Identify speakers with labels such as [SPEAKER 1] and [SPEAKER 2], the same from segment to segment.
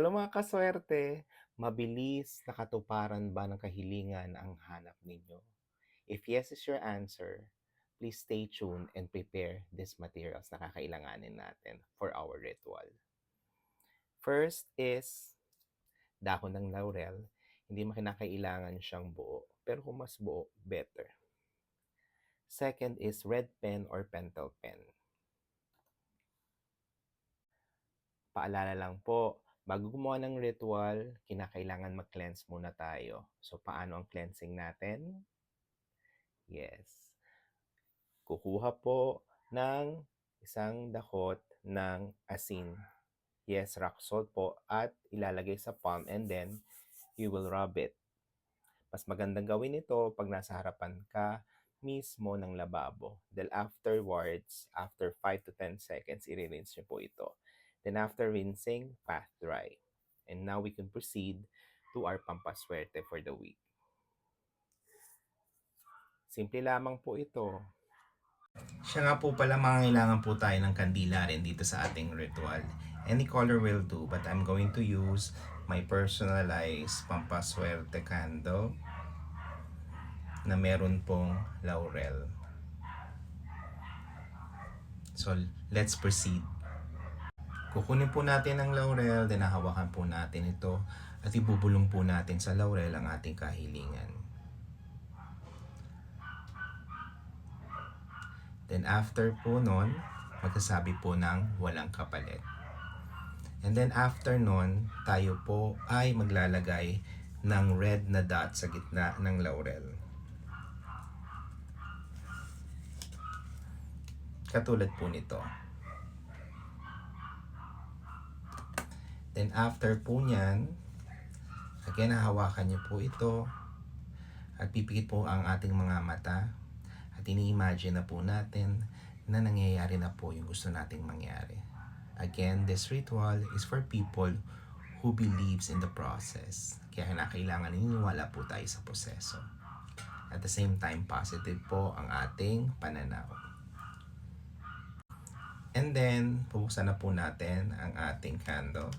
[SPEAKER 1] Hello mga kaswerte, mabilis na katuparan ba ng kahilingan ang hanap ninyo? If yes is your answer, please stay tuned and prepare these materials na kakailanganin natin for our ritual. First is dahon ng laurel. Hindi mo kinakailangan siyang buo, pero kung mas buo, better. Second is red pen or pentel pen. Paalala lang po, bago gumawa ng ritual, kinakailangan mag-cleanse muna tayo. So, paano ang cleansing natin? Yes. Kukuha po ng isang dakot ng asin. Yes, rock salt po. At ilalagay sa palm and then you will rub it. Mas magandang gawin ito pag nasa harapan ka mismo ng lababo. Then afterwards, after 5 to 10 seconds, i-rinse nyo po ito. Then after rinsing, pat dry. And now we can proceed to our pampaswerte for the week. Simple lamang po ito. Siya nga po pala mangangailangan po tayo ng kandila rin dito sa ating ritual. Any color will do, but I'm going to use my personalized pampaswerte candle na meron pong laurel. So, let's proceed. Kukunin po natin ang laurel, then hahawakan po natin ito at ibubulong po natin sa laurel ang ating kahilingan. Then after po nun, magsasabi po ng walang kapalit. And then after nun, tayo po ay maglalagay ng red na dot sa gitna ng laurel. Katulad po nito. Then after po niyan, again, hahawakan niyo po ito at pipikit po ang ating mga mata at ini-imagine na po natin na nangyayari na po yung gusto nating mangyari. Again, this ritual is for people who believes in the process. Kaya kailangan naniniwala po tayo sa proseso. At the same time, positive po ang ating pananaw. And then, pubuksan na po natin ang ating candle.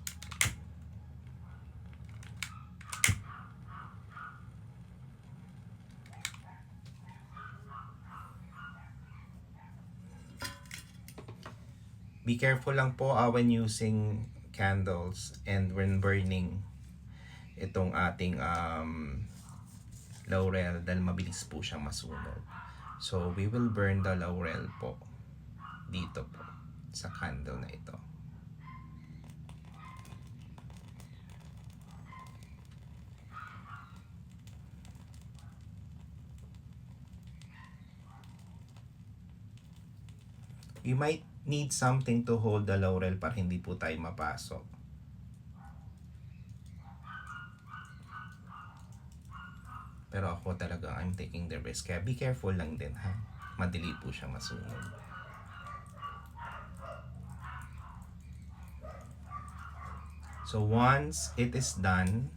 [SPEAKER 1] Be careful lang po uh, when using candles and when burning itong ating um, laurel dahil mabilis po siyang masunog. So, we will burn the laurel po dito po sa candle na ito. We might need something to hold the laurel para hindi po tayo mapasok. Pero ako talaga, I'm taking the risk. Kaya be careful lang din ha. Madali po siya masunog. So once it is done,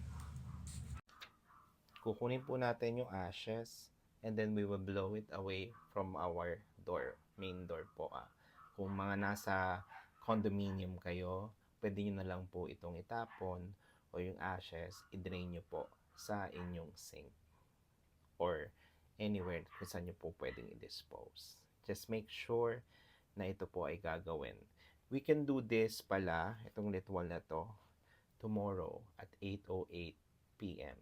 [SPEAKER 1] kukunin po natin yung ashes and then we will blow it away from our door, main door po ah. Kung mga nasa condominium kayo, pwede nyo na lang po itong itapon o yung ashes, i-drain nyo po sa inyong sink or anywhere kung saan nyo po pwedeng i-dispose. Just make sure na ito po ay gagawin. We can do this pala, itong ritual na to, tomorrow at 8.08 p.m.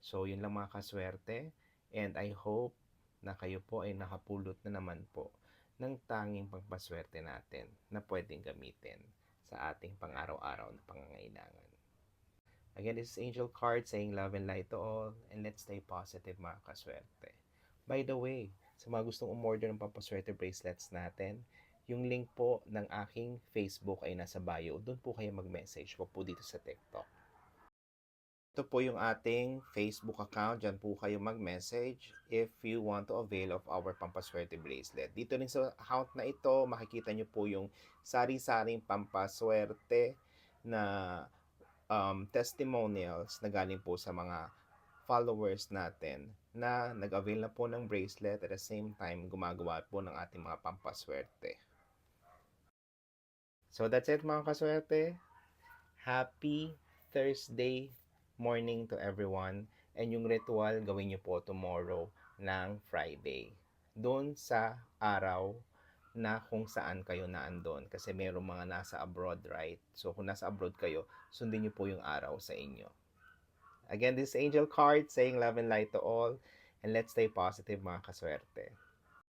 [SPEAKER 1] So, yun lang mga kaswerte. And I hope na kayo po ay nakapulot na naman po ng tanging pagpaswerte natin na pwedeng gamitin sa ating pang-araw-araw na pangangailangan. Again, this is Angel Card saying love and light to all and let's stay positive mga kaswerte. By the way, sa mga gustong umorder ng pampaswerte bracelets natin, yung link po ng aking Facebook ay nasa bio. Doon po kayo mag-message. Huwag po dito sa TikTok. Ito po yung ating Facebook account. Diyan po kayo mag-message if you want to avail of our Pampaswerte bracelet. Dito rin sa account na ito, makikita nyo po yung sari-saring Pampaswerte na um, testimonials na galing po sa mga followers natin na nag-avail na po ng bracelet at the same time gumagawa po ng ating mga pampaswerte. So that's it mga kaswerte. happy Thursday morning to everyone. And yung ritual, gawin nyo po tomorrow ng Friday. Doon sa araw na kung saan kayo naandon. Kasi mayroong mga nasa abroad, right? So, kung nasa abroad kayo, sundin nyo po yung araw sa inyo. Again, this is Angel Card saying love and light to all. And let's stay positive mga kaswerte.